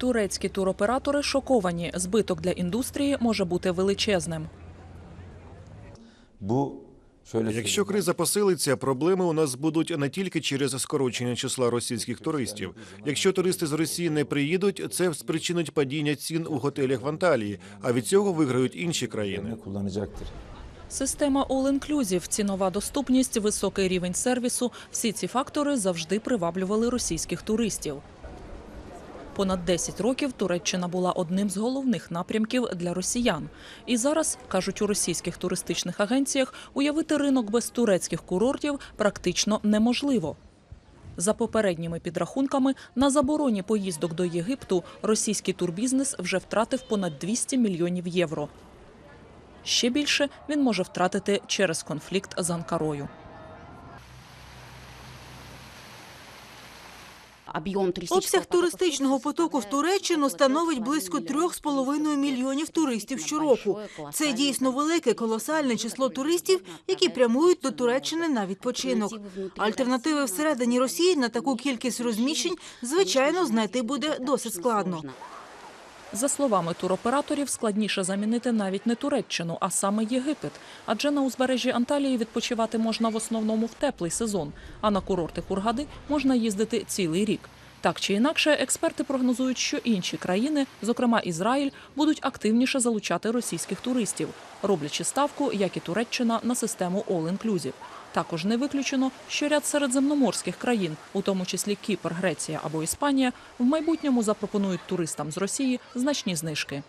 Турецькі туроператори шоковані. Збиток для індустрії може бути величезним. Bu Якщо криза посилиться, проблеми у нас будуть не тільки через скорочення числа російських туристів. Якщо туристи з Росії не приїдуть, це спричинить падіння цін у готелях в Анталії, а від цього виграють інші країни. Система All Inclusive, цінова доступність, високий рівень сервісу – всі ці фактори завжди приваблювали російських туристів. Понад 10 років Туреччина була одним з головних напрямків для росіян. І зараз, кажуть у російських туристичних агенціях, уявити ринок без турецьких курортів практично неможливо. За попередніми підрахунками, на забороні поїздок до Єгипту російський турбізнес вже втратив понад 200 мільйонів євро. Ще більше він може втратити через конфлікт з Анкарою. Обсяг туристичного потоку в Туреччину становить близько 3,5 мільйонів туристів щороку. Це дійсно велике, колосальне число туристів, які прямують до Туреччини на відпочинок. Альтернативи всередині Росії на таку кількість розміщень, звичайно, знайти буде досить складно. За словами туроператорів, складніше замінити навіть не Туреччину, а саме Єгипет. Адже на узбережжі Анталії відпочивати можна в основному в теплий сезон, а на курорти Хургади можна їздити цілий рік. Так чи інакше, експерти прогнозують, що інші країни, зокрема Ізраїль, будуть активніше залучати російських туристів, роблячи ставку, як і Туреччина, на систему All Inclusive. Також не виключено, що ряд середземноморських країн, у тому числі Кіпр, Греція або Іспанія, в майбутньому запропонують туристам з Росії значні знижки.